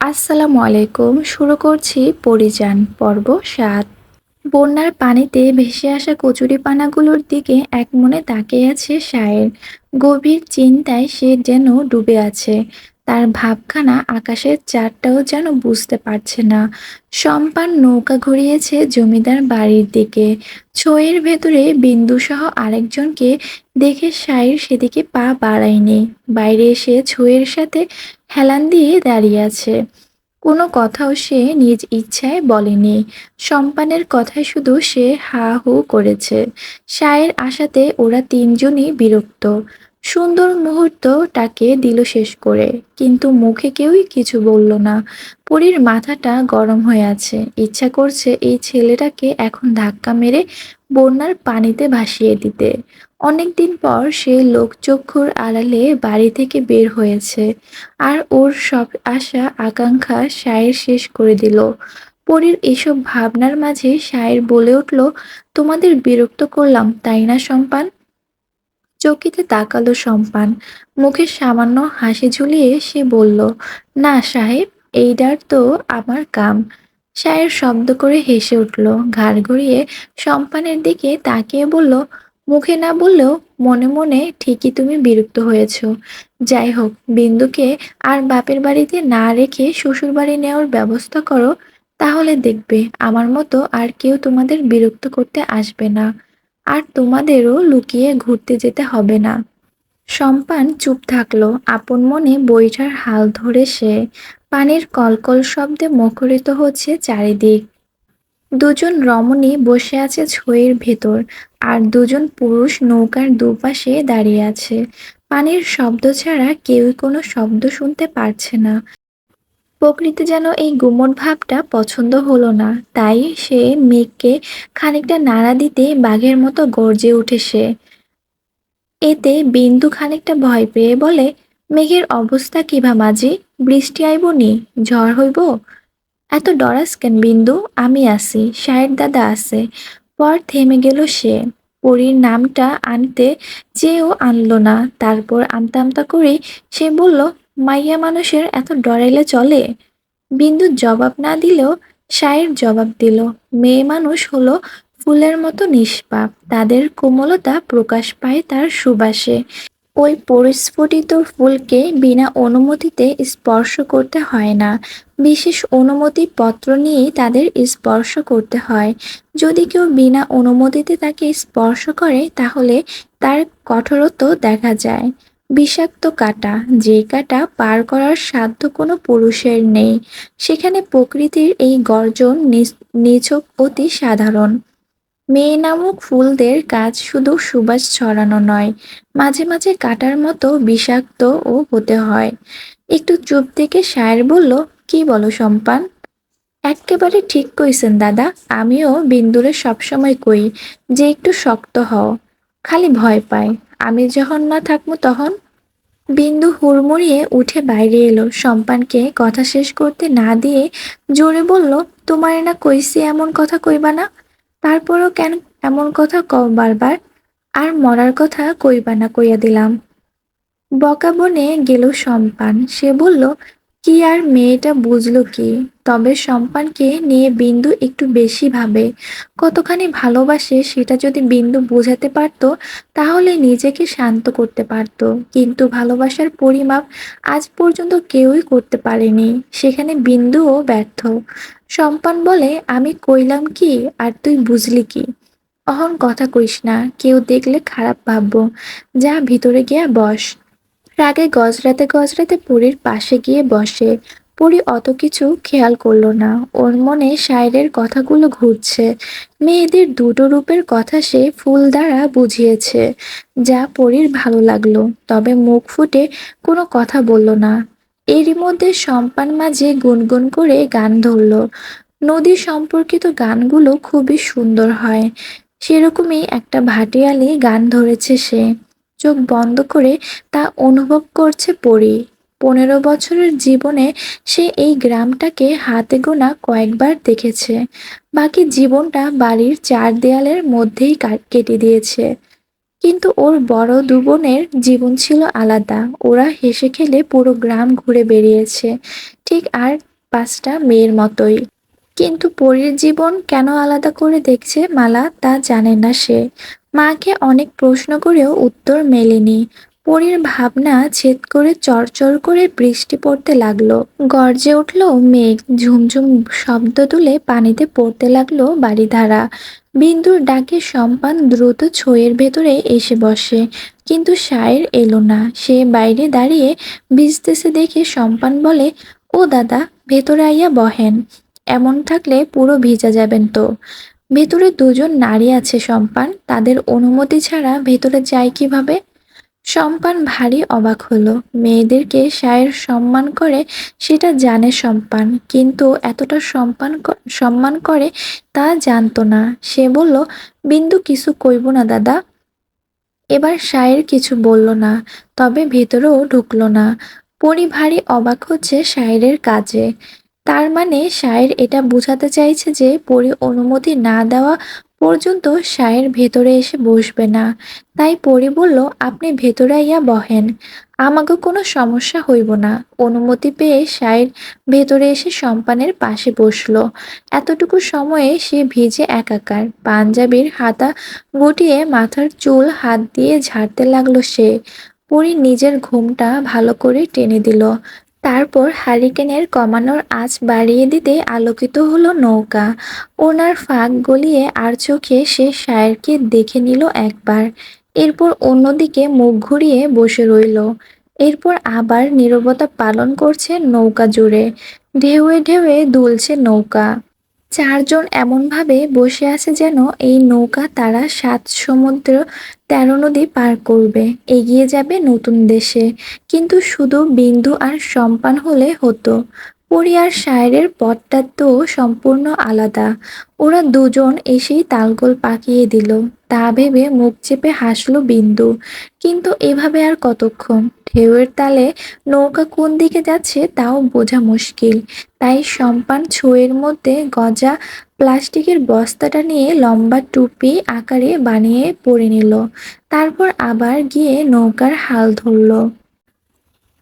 আসসালামু আলাইকুম। শুরু করছি পরিযান পর্ব সাত। বন্যার পানিতে ভেসে আসা কচুরি পানাগুলোর দিকে এক মনে তাকিয়ে আছে সায়ের গভীর চিন্তায় সে যেন ডুবে আছে। তার ভাবখানা আকাশের চারটাও যেন বুঝতে পারছে না। সম্পান নৌকা ঘুরিয়েছে জমিদার বাড়ির দিকে। ছইয়ের ভেতরে বিন্দুসহ আরেকজনকে দেখে সায়ের সেদিকে পা বাড়ায়নি। বাইরে এসে ছইয়ের সাথে হেলান দিয়ে দাঁড়িয়ে আছে। কোনো কথাও সে নিজ ইচ্ছায় বলেনি। সম্পানের কথায় শুধু সে হা হু করেছে। সায়ের আশাতে ওরা তিনজনই বিরক্ত। সুন্দর মুহূর্তটাকে দিল শেষ করে, কিন্তু মুখে কেউই কিছু বলল না। পরীর মাথাটা গরম হয়ে আছে। ইচ্ছা করছে এই ছেলেটাকে এখন ধাক্কা মেরে বন্যার পানিতে ভাসিয়ে দিতে। অনেকদিন পর সে লোকচক্ষুর আড়ালে বাড়ি থেকে বের হয়েছে আর ওর সব আশা, আকাঙ্ক্ষা শায়ের শেষ করে দিল। পরীর এসব ভাবনার মাঝে সায়ের বলে উঠল, তোমাদের বিরক্ত করলাম, তাই না, সম্পান? চকিতে তাকালো সম্পান। মুখে সামান্য হাসি ঝুলিয়ে সে বলল, না সাহেব এইটার তো আমার কাম। শায়ের শব্দ করে হেসে উঠল, ঘাড় ঘুরিয়ে সম্পানের দিকে তাকিয়ে বলল, মুখে না বললেও মনে মনে ঠিকই তুমি বিরক্ত হয়েছ। যাই হোক, বিন্দুকে আর বাপের বাড়িতে না রেখে শ্বশুর বাড়ি নেওয়ার ব্যবস্থা করো, তাহলে দেখবে আমার মতো আর কেউ তোমাদের বিরক্ত করতে আসবে না। আর তোমাদেরও লুকিয়ে ঘুরতে যেতে হবে না। সম্পান চুপ থাকল। আপন মনে বইটার হাল ধরে সে পানির কলকল শব্দে মুখরিত হচ্ছে চারিদিক। দুজন রমণী বসে আছে ছইয়ের ভেতর আর দুজন পুরুষ নৌকার দুপাশে দাঁড়িয়ে আছে। পানির শব্দ ছাড়া কেউই কোনো শব্দ শুনতে পারছে না। প্রকৃতি যেন এই গুমট ভাবটা পছন্দ হলো না। তাই সে মেঘকে খানিকটা নাড়া দিতে বাঘের মতো গর্জে উঠে সে। এতে বিন্দু খানিকটা ভয় পেয়ে বলে, মেঘের অবস্থা কিভা মাঝি? বৃষ্টি আইব নি? ঝড় হইব? এত ডরাস কেন বিন্দু? আমি আছি সাহের দাদা আছে। পর থেমে গেল সে। পরীর নামটা আনতে চেয়েও আনলো না। তারপর আমতা আমতা করে সে বলল মাইয়া মানুষের এত ডরাইলে চলে? বিন্দুর জবাব না দিলেও সায়ের জবাব দিল, মেয়ে মানুষ হলো ফুলের মতো নিষ্পাপ, তাদের কোমলতা প্রকাশ পায় তার সুবাসে। ওই পরিস্ফুটিত ফুলকে বিনা অনুমতিতে স্পর্শ করতে হয় না, বিশেষ অনুমতি পত্র নিয়েই তাদের স্পর্শ করতে হয়। যদি কেউ বিনা অনুমতিতে তাকে স্পর্শ করে, তাহলে তার কঠোরত্ব দেখা যায়। বিষাক্ত কাটা, যে কাটা পার করার সাধ্য কোনো পুরুষের নেই। সেখানে প্রকৃতির এই গর্জন নিছক অতি সাধারণ। মেয়ে নামক ফুলদের কাজ শুধু সুবাস ছড়ানো নয়, মাঝে মাঝে কাটার মতো বিষাক্তও হতে হয়। একটু চুপ থেকে শায়ের বলল, কি বলো সম্পান এক্কেবারে ঠিক কইছেন দাদা, আমিও বিন্দুরে সবসময় কই, যে একটু শক্ত হও। খালি ভয় পায়। আমি যখন না থাকব তখন বিন্দু হুড়মুড়িয়ে উঠে বাইরে এলো। সম্পানকে কথা শেষ করতে না দিয়ে জোরে বলল, তোমার না কইসি এমন কথা কইবা না? তারপরও কেন এমন কথা ক বারবার? আর মরার কথা কইবা না কইয়া দিলাম। বকা বনে গেল সম্পান সে বলল কি আর মেয়েটা বুঝলো কি? তবে সম্পানকে নিয়ে বিন্দু একটু বেশি ভাবে। কতখানি ভালোবাসে সেটা যদি বিন্দু বোঝাতে পারত, তাহলে নিজেকে শান্ত করতে পারত। কিন্তু ভালোবাসার পরিমাপ আজ পর্যন্ত কেউই করতে পারেনি। সেখানে বিন্দুও ব্যর্থ। সম্পান বলে, আমি কইলাম কি আর তুই বুঝলি কি? অহন কথা কইস না। কেউ দেখলে খারাপ ভাববো। যা, ভিতরে গিয়া বস। রাগে গজরাতে গজরাতে পুরীর পাশে গিয়ে বসে। পুরী অত কিছু খেয়াল করল না। ওর মনে শায়ের কথাগুলো ঘুরছে। মেয়েদের দুটো রূপের কথা সে ফুল দ্বারা বুঝিয়েছে, যা পরীর ভালো লাগল। তবে মুখ ফুটে কোনো কথা বলল না। এরই মধ্যে সম্পান মাঝে গুনগুন করে গান ধরল। নদী সম্পর্কিত গানগুলো খুবই সুন্দর হয়। সেরকমই একটা ভাটিয়ালি গান ধরেছে সে। চোখ বন্ধ করে তা অনুভব করছে পরি। পনেরো বছরের জীবনে সে এই গ্রামটাকে হাতে গোনা কয়েকবার দেখেছে। বাকি জীবনটা বাড়ির চার দেয়ালের মধ্যেই কেটে দিয়েছে। কিন্তু ওর বড় দু বোনের জীবন ছিল আলাদা। ওরা হেসে খেলে পুরো গ্রাম ঘুরে বেরিয়েছে ঠিক আর পাঁচটা মেয়ের মতোই। কিন্তু পরীর জীবন কেন আলাদা করে দেখছে মালা তা জানে না সে। মাকে অনেক প্রশ্ন করেও উত্তর মেলেনি। পরীর ভাবনা ছেদ করে চরচর করে বৃষ্টি পড়তে লাগল। গর্জে উঠল মেঘ, ঝুমঝুম শব্দ তুলে পানিতে পড়তে লাগল বাড়িধারা। বিন্দুর ডাকে সম্পান দ্রুত ছইয়ের ভেতরে এসে বসে। কিন্তু সায়ের এলো না। সে বাইরে দাঁড়িয়ে ভিজতেছে দেখে সম্পান বলে, ও দাদা, ভেতরে আইয়া বহেন। এমন থাকলে পুরো ভিজা যাবেন তো। ভেতরে দুজন নারী আছে, সম্পান। তাদের অনুমতি ছাড়া ভেতরে যায় কীভাবে? সম্পান ভারী অবাক হলো। মেয়েদেরকে সায়ের সম্মান করে, সেটা জানে সম্পান। কিন্তু এতটা সম্মান ক- সম্মান করে তা জানতো না। সে বলল, বিন্দু, কিছু কইব না দাদা। এবার সায়ের কিছু বলল না, তবে ভেতরেও ঢুকলো না। পরি ভারী অবাক হচ্ছে সায়েরের কাজে। তার মানে সায়ের এটা বোঝাতে চাইছে যে পরি অনুমতি না দেওয়া পর্যন্ত সায়ের ভেতরে এসে বসবে না। তাই পরি বলল, আপনি ভেতরে আইয়া বহেন। আমাকে কোনো সমস্যা হইব না। অনুমতি পেয়ে সায়ের ভেতরে এসে সম্পানের পাশে বসল। এতটুকু সময়ে সে ভিজে একাকার। পাঞ্জাবির হাতা গুটিয়ে মাথার চুল হাত দিয়ে ঝাড়তে লাগল সে। পরি নিজের ঘুমটা ভালো করে টেনে দিল। তারপর হারিকেনের কমানোর আঁচ বাড়িয়ে দিতে আলোকিত হলো নৌকা। ওনার ফাঁক গলিয়ে আর চোখে সে শায়েরকে দেখে নিল একবার। এরপর অন্যদিকে মুখ ঘুরিয়ে বসে রইল। এরপর আবার নীরবতা পালন করছে নৌকা জুড়ে। ঢেউয়ে ঢেউয়ে দুলছে নৌকা। চারজন এমনভাবে বসে আছে যেন এই নৌকা তারা সাত সমুদ্র তেরো নদী পার করবে। এগিয়ে যাবে নতুন দেশে। কিন্তু শুধু বিন্দু আর সম্পান হলে হতো। পরি আর পথটা তো সম্পূর্ণ আলাদা। ওরা দুজন এসেই তালগোল পাকিয়ে দিল। তা ভেবে মুখ চেপে হাসলো বিন্দু। কিন্তু এভাবে আর কতক্ষণ? ঢেউয়ের তালে নৌকা কোন দিকে যাচ্ছে তাও বোঝা মুশকিল। তাই সম্পান ছইয়ের মধ্যে গজা প্লাস্টিকের বস্তাটা নিয়ে লম্বা টুপি আকারে বানিয়ে পরে নিল। তারপর আবার গিয়ে নৌকার হাল ধরল।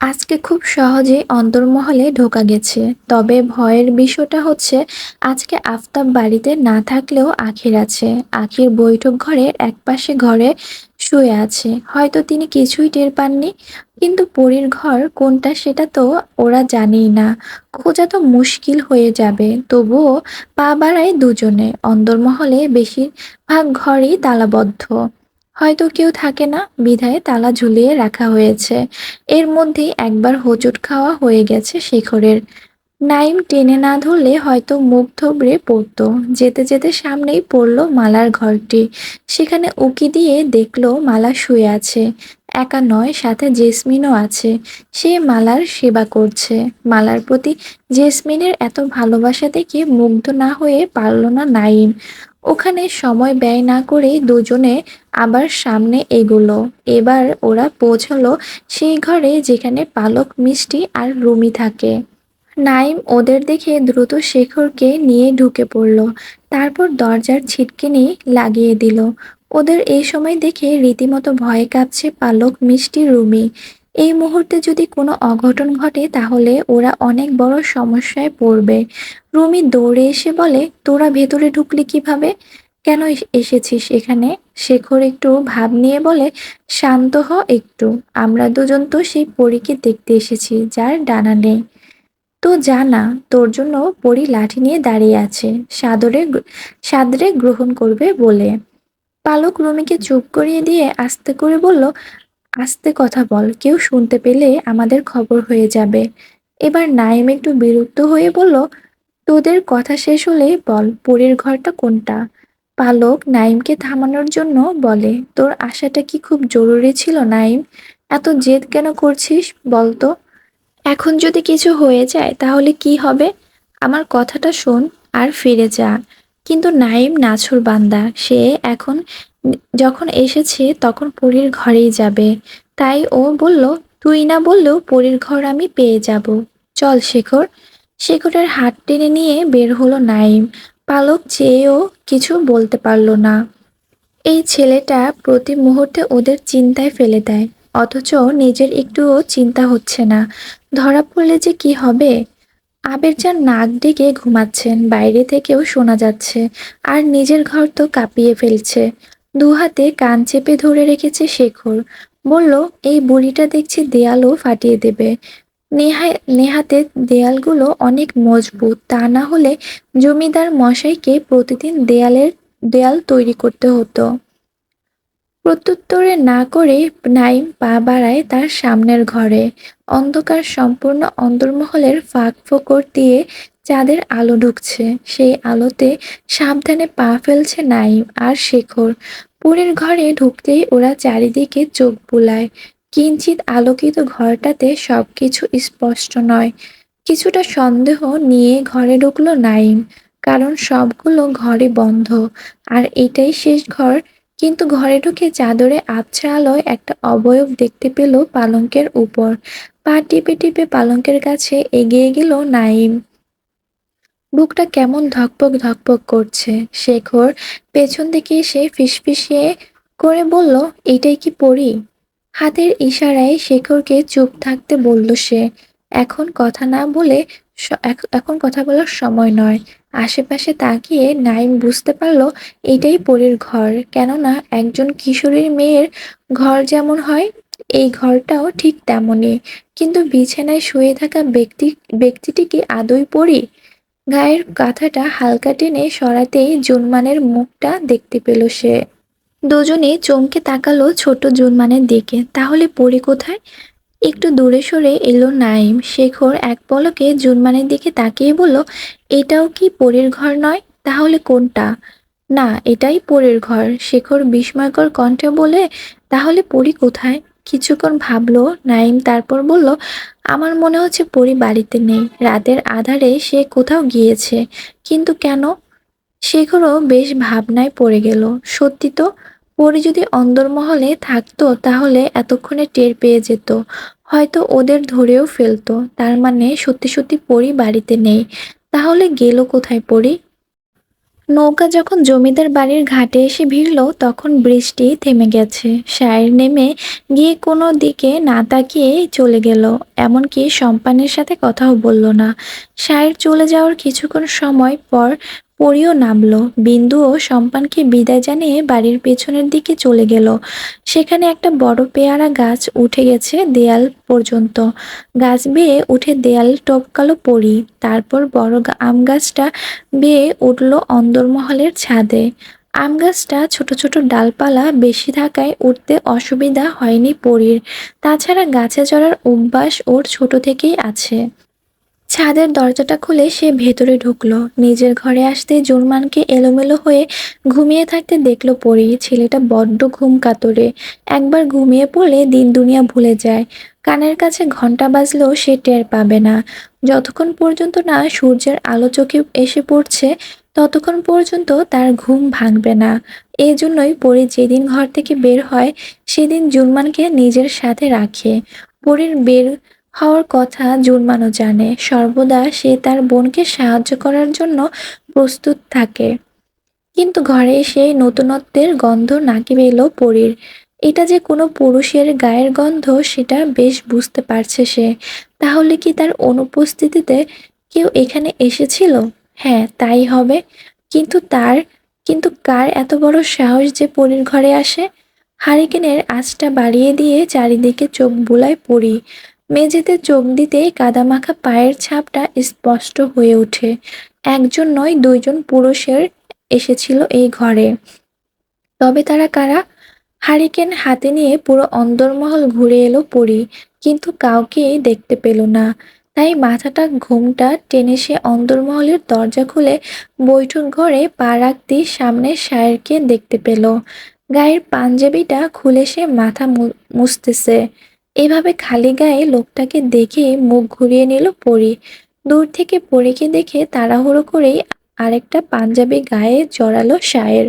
আজকে খুব সহজে অন্তর্মহলে ঢোকা গেছে। তবে ভয়ের বিষয়টা হচ্ছে, আজকে আফতাব বাড়িতে না থাকলেও আখির আছে। আখির বৈঠক ঘরের একপাশে ঘরে শুয়ে আছে। হয়তো তিনি কিছুই টের পাননি, কিন্তু পরীর ঘর কোনটা সেটা তো ওরা জানেই না। খোঁজা তো মুশকিল হয়ে যাবে, তবুও পা বাড়ায় দুজনে। অন্দরমহলে বেশিরভাগ ঘরই তালাবদ্ধ। হয়তো কেউ থাকে না, বিধায় তালা ঝুলিয়ে রাখা হয়েছে। এর মধ্যেই একবার হোঁচট খাওয়া হয়ে গেছে শেখরের। নাইম টেনে না ধরলে হয়তো মুখ থবড়ে পড়তো। যেতে যেতে সামনেই পড়ল মালার ঘরটি। সেখানে উকি দিয়ে দেখল মালা শুয়ে আছে। একা নয়, সাথে জেসমিনও আছে। সে মালার সেবা করছে। মালার প্রতি জেসমিনের এত ভালোবাসা দেখে মুগ্ধ না হয়ে পারল না নাইম। ওখানে সময় ব্যয় না করে দুজনে আবার সামনে এগোলো। এবার ওরা পৌঁছলো সেই ঘরে যেখানে পালক, মিষ্টি আর রুমি থাকে। নাইম ওদের দেখে দ্রুত শেখরকে নিয়ে ঢুকে পড়ল। তারপর দরজার ছিটকিনি লাগিয়ে দিল। ওদের এই সময় দেখে রীতিমতো ভয়ে কাঁপছে পালক, মিষ্টি, রুমি। এই মুহূর্তে যদি কোনো অঘটন ঘটে, তাহলে ওরা অনেক বড় সমস্যায় পড়বে। রুমি দৌড়ে এসে বলে, তোরা ভেতরে ঢুকলি কীভাবে? কেন এসেছিস এখানে? শেখর একটু ভাব নিয়ে বলে, শান্ত হ একটু। আমরা দুজন তো সেই পরীকে দেখতে এসেছি, যার ডানা নেই। তো জানা তোর জন্য পরী লাঠি নিয়ে দাঁড়িয়ে আছে। সাদরে সাদরে গ্রহণ করবে বলে। পালক রুমিকে চুপ করিয়ে দিয়ে আস্তে করে বলল আস্তে কথা বল, কেউ শুনতে পেলে আমাদের খবর হয়ে যাবে। এবার নাইম একটু বিরক্ত হয়ে বলল, তোদের কথা শেষ হলে বল, পরীর ঘরটা কোনটা? পালক নাইমকে থামানোর জন্য বলে, তোর আশাটা কি খুব জরুরি ছিল নাইম এত জেদ কেন করছিস বলতো এখন যদি কিছু হয়ে যায় তাহলে কি হবে? আমার কথাটা শোন আর ফিরে যা। কিন্তু নাইম নাছুর বান্দা, সে এখন যখন এসেছে তখন পরীর ঘরেই যাবে। তাই ও বলল, তুই না বললেও পরীর ঘর আমি পেয়ে যাব। চল শেখর। শেখরের হাত টেনে নিয়ে বের হলো নাইম পালক চেয়েও কিছু বলতে পারল না। এই ছেলেটা প্রতি মুহূর্তে ওদের চিন্তায় ফেলে দেয়, অথচ নিজের একটুও চিন্তা হচ্ছে না। ধরা পড়লে যে কি হবে? আবেরচাঁদ নাক ডেকে ঘুমাচ্ছেন, বাইরে থেকেও শোনা যাচ্ছে, আর নিজের ঘর তো কাঁপিয়ে ফেলছে। দু হাতে কান চেপে ধরে রেখেছে শেখর। বলল, এই বুড়িটা দেখছি দেয়ালও ফাটিয়ে দেবে। নেহা, নেহাতে দেয়ালগুলো অনেক মজবুত। তা না হলে জমিদার মশাইকে প্রতিদিন দেয়ালের, দেয়াল তৈরি করতে হতো। প্রত্যুত্তরে না করে নাইম পা বাড়ায় তার সামনের ঘরে। অন্ধকার সম্পূর্ণ অন্দরমহলের ফাঁক ফোকর দিয়ে চাঁদের আলো ঢুকছে। সেই আলোতে সাবধানে পা ফেলছে নাইম আর শেখর। পুরীর ঘরে ঢুকতেই ওরা চারিদিকে চোখ বুলায়। কিঞ্চিত আলোকিত ঘরটাতে সবকিছু স্পষ্ট নয়। কিছুটা সন্দেহ নিয়ে ঘরে ঢুকলো নাইম, কারণ সবগুলো ঘরে বন্ধ। আর এটাই শেষ ঘর কিন্তু ঘরে ঢুকে চাদরে আবছা আলোয় একটা অবয়ব দেখতে পেল পালঙ্কের উপর। পা টিপে টিপে পালঙ্কের কাছে এগিয়ে গেল নাইম বুকটা কেমন ধকপক ধকপক করছে। শেখর পেছন থেকে এসে ফিসফিসিয়ে করে বলল এটাই কি পড়ি হাতের ইশারায় শেখরকে চুপ থাকতে বলল সে। এখন কথা না বলে এখন কথা বলার সময় নয়। আশেপাশে তাকিয়ে নাইম বুঝতে পারল এটাই পরীর ঘর। কেননা একজন কিশোরীর মেয়ের ঘর যেমন হয়, এই ঘরটাও ঠিক তেমনই। কিন্তু বিছানায় শুয়ে থাকা ব্যক্তি ব্যক্তিটি কি আদৌ পড়ি গায়ের কাঁথাটা হালকা টেনে সরাতেই জুনমানের মুখটা দেখতে পেল সে। দুজনে চমকে তাকালো ছোট জুনমানের দিকে। তাহলে পরি কোথায়? একটু দূরে সরে এলো নাইম শেখর এক পলকে জুনমানের দিকে তাকিয়ে বলল, এটাও কি পরের ঘর নয়? তাহলে কোনটা? না, এটাই পরের ঘর। শেখর বিস্ময়কর কণ্ঠে বলে, তাহলে পরি কোথায়? কিছুক্ষণ ভাবলো নাইম তারপর বলল, আমার মনে হচ্ছে পরি বাড়িতে নেই। রাতের আধারে সে কোথাও গিয়েছে। কিন্তু কেন? শেখরও বেশ ভাবনায় পড়ে গেল, সত্যি তো? পরি যদি অন্দরমহলে থাকতো, তাহলে এতক্ষণে টের পেয়ে যেত। হয়তো ওদের ধরেও ফেলতো। তার মানে সত্যি সত্যি পরি বাড়িতে নেই। তাহলে গেল কোথায় পরি? নৌকা যখন জমিদার বাড়ির ঘাটে এসে ভিড়ল, তখন বৃষ্টি থেমে গেছে। সায়ের নেমে গিয়ে কোনো দিকে না তাকিয়ে চলে গেল। এমনকি সম্পানের সাথে কথাও বলল না। সায়ের চলে যাওয়ার কিছুক্ষণ সময় পর পরিও নামলো। বিন্দুও সম্পানকে বিদায় জানিয়ে বাড়ির পেছনের দিকে চলে গেল। সেখানে একটা বড় পেয়ারা গাছ উঠে গেছে দেয়াল পর্যন্ত। গাছ বেয়ে উঠে দেয়াল টপকালো পরি। তারপর বড় আম গাছটা বেয়ে উঠল অন্দরমহলের ছাদে। আম গাছটা ছোট ছোট ডালপালা বেশি থাকায় উঠতে অসুবিধা হয়নি পরীর। তাছাড়া গাছে চড়ার অভ্যাস ওর ছোট থেকেই আছে। ছাদের দরজাটা খুলে সে ভেতরে ঢুকলো। নিজের ঘরে আসতে জুরমানকে এলোমেলো হয়ে ঘুমিয়ে থাকতে দেখল পরি। ছেলেটা বড্ড ঘুম কাতরে। একবার ঘুমিয়ে পড়লে দিন দুনিয়া ভুলে যায়। কানের কাছে ঘণ্টা বাজলেও সে টের পাবে না। যতক্ষণ পর্যন্ত না সূর্যের আলো চোখে এসে পড়ছে, ততক্ষণ পর্যন্ত তার ঘুম ভাঙবে না। এই জন্যই পরি যেদিন ঘর থেকে বের হয়, সেদিন জুরমানকে নিজের সাথে রাখে। পরির বের হওয়ার কথা জুরমানও জানে। সর্বদা সে তার বোনকে সাহায্য করার জন্য প্রস্তুত থাকে। কিন্তু ঘরে এসে নতুনত্বের গন্ধ নাকি এলো পরীর। এটা যে কোনো পুরুষের গায়ের গন্ধ, সেটা বেশ বুঝতে পারছে সে। তাহলে কি তার অনুপস্থিতিতে কেউ এখানে এসেছিল? হ্যাঁ তাই হবে। কিন্তু তার, কিন্তু কার এত বড় সাহস যে পরীর ঘরে আসে? হারিকেনের আঁচটা বাড়িয়ে দিয়ে চারিদিকে চোখ বুলায় পড়ি মেঝেতে চোখ দিতেই কাদামাখা পায়ের ছাপটা স্পষ্ট হয়ে ওঠে। একজন নয়, দুইজন পুরুষের এসেছিল এই ঘরে। তবে তারা কারা? হারিকেন হাতে নিয়ে পুরো অন্দরমহল ঘুরে এলো পরি, কিন্তু কাউকেই দেখতে পেল না। তাই মাথাটা, ঘুমটা টেনে সে অন্দরমহলের দরজা খুলে বৈঠক ঘরে পা রাখতেই সামনে সায়েরকে দেখতে পেল। গায়ের পাঞ্জাবিটা খুলে সে মাথা মুছতেছে। এভাবে খালি গায়ে লোকটাকে দেখে মুখ ঘুরিয়ে নিল পরি। দূর থেকে পরীকে দেখে তাড়াহুড়ো করেই আরেকটা পাঞ্জাবি গায়ে জড়ালো সায়ের